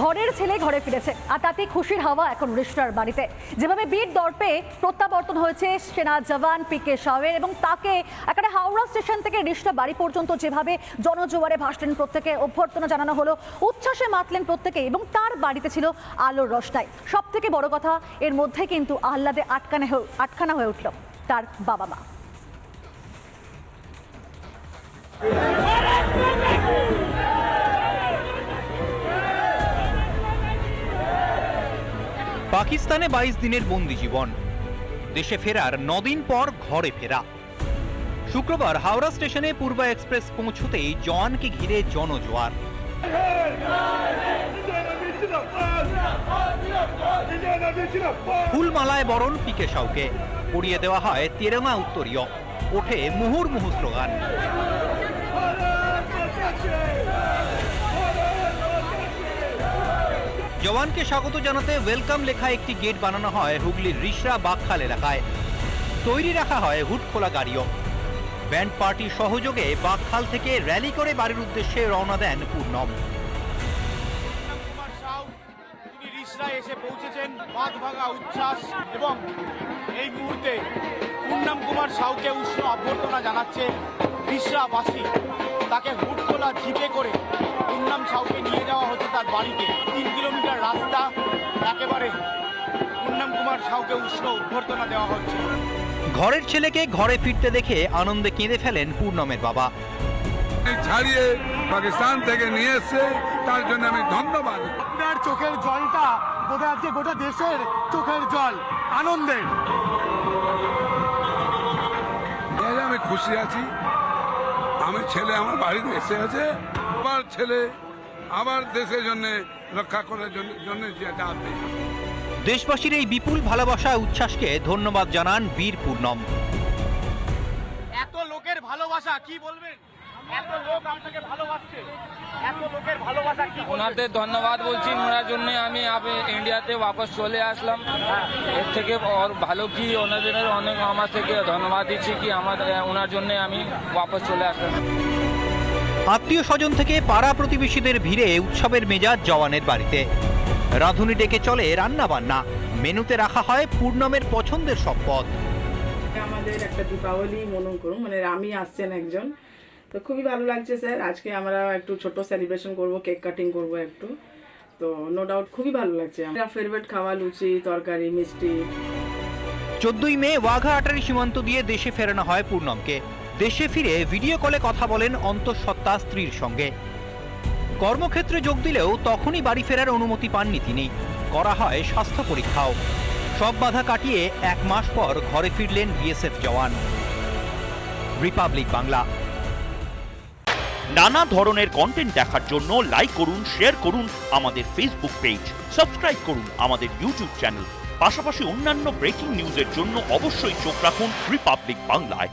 ঘরের ছেলে ঘরে ফিরেছে। আর তাতে খুশির হাওয়া এখন রিশরার বাড়িতে। যেভাবে বীর দর্পে প্রত্যাবর্তন হয়েছে, সেনা জওয়ান পি কে শাহের এবং তাকে এখানে হাওড়া স্টেশন থেকে রিশরা বাড়ি পর্যন্ত যেভাবে জনজোয়ারে ভাসলেন প্রত্যেকে অভ্যর্থনা জানানো হলো, উচ্ছ্বাসে মাতলেন প্রত্যেকে এবং তার বাড়িতে ছিল আলোর রসটাই। সব থেকে বড় কথা, এর মধ্যে কিন্তু আহ্লাদে আটকানে আটখানা হয়ে উঠল তার বাবা মা। পাকিস্তানে বাইশ দিনের বন্দি জীবন। দেশে ফেরার নদিন পর ঘরে ফেরা। শুক্রবার হাওড়া স্টেশনে পূর্বা এক্সপ্রেস পৌঁছতেই জওয়ানকে ঘিরে জনজোয়ার। ফুলমালায় বরণ পিকে সাউকে পরিয়ে দেওয়া হয় তেরঙা উত্তরীয়। ওঠে মুহুর্মুহু স্লোগান। জওয়ানকে স্বাগত জানাতে ওয়েলকাম লেখা একটি গেট বানানো হয় হুগলির রিসরা বাগখাল এলাকায়। তৈরি রাখা হয় হুট খোলা গাড়িও। ব্যান্ড পার্টির সহযোগে বাগখাল থেকে র্যালি করে বাড়ির উদ্দেশ্যে রওনা দেন পূর্ণম। রিসরায় এসে পৌঁছেছেন বাঁধ ভাঙা উচ্ছ্বাস এবং এই মুহূর্তে পূর্ণাম কুমার সাউকে উষ্ণ অভ্যর্থনা জানাচ্ছে রিসরাবাসী। তাকে হুটখোলা জিপে করে পূর্ণাম সাউকে নিয়ে যাওয়া হচ্ছে তার বাড়িতে। একেবারে পূর্ণাম কুমার সাউকে উষ্ণ অভ্যর্থনা দেওয়া হচ্ছে। ঘরের ছেলেকে ঘরে ফিরতে দেখে আনন্দে কেঁদে ফেলেন পূর্ণমের বাবা। ছাড়িয়ে পাকিস্তান থেকে নিয়ে এসছে তার জন্য আমি ধন্যবাদ। আপনার চোখের জলটা বোধহয় আজকে গোটা দেশের চোখের জল আনন্দের আমি খুশি আছি। আমি ছেলে আমার বাড়িতে এসে আছে। আমার ছেলে আবার দেশের জন্য রক্ষা করার জন্য যেটা আছে। দেশবাসীর এই বিপুল ভালোবাসা উচ্ছ্বাসকে ধন্যবাদ জানান বীর পূর্ণম এত লোকের ভালোবাসা কি বলবেন? এত লোক আপনাকে ভালোবাসছে। এত লোকের ভালোবাসা কি বলবেন? ওনাদের ধন্যবাদ বলছি। ওনার জন্য আমি আবে ইন্ডিয়াতে বাপস চলে আসলাম। এর থেকে ওর ভালো কি ওনাদের অনেক আমার থেকে ধন্যবাদ দিচ্ছি কি আমার ওনার জন্য আমি বাপস চলে আসলাম। আত্মীয় স্বজন থেকে পাড়া প্রতিবেশীদের ভিড়ে উৎসবের মেজাজ জওয়ানের বাড়িতে। রাঁধুনি ডেকে চলে রান্না বান্না মেনুতে রাখা হয় পূর্ণমের পছন্দের সব পদ। আমাদের একটা দীপাবলি মনন করুন মানে আমি আসছেন একজন। তো খুবই ভালো লাগছে স্যার আজকে আমরা একটু ছোট সেলিব্রেশন করব কেক কাটিং করব একটু। তো নো ডাউট খুবই ভালো লাগছে। আমার ফেভারিট খাওয়া লুচি তরকারি মিষ্টি। চোদ্দই মে ওয়াঘা আটারি সীমান্ত দিয়ে দেশে ফেরানো হয় পূর্ণমকে। দেশে ফিরে ভিডিও কলে কথা বলেন অন্তঃসত্ত্বা স্ত্রীর সঙ্গে। কর্মক্ষেত্রে যোগ দিলেও তখনই বাড়ি ফেরার অনুমতি পাননি তিনি। করা হয় স্বাস্থ্য পরীক্ষাও। সব বাধা কাটিয়ে এক মাস পর ঘরে ফিরলেন বিএসএফ জওয়ান। রিপাবলিক বাংলা। নানা ধরনের কন্টেন্ট দেখার জন্য লাইক করুন শেয়ার করুন আমাদের ফেসবুক পেজ সাবস্ক্রাইব করুন আমাদের ইউটিউব চ্যানেল পাশাপাশি অন্যান্য ব্রেকিং নিউজের জন্য অবশ্যই চোখ রাখুন রিপাবলিক বাংলায়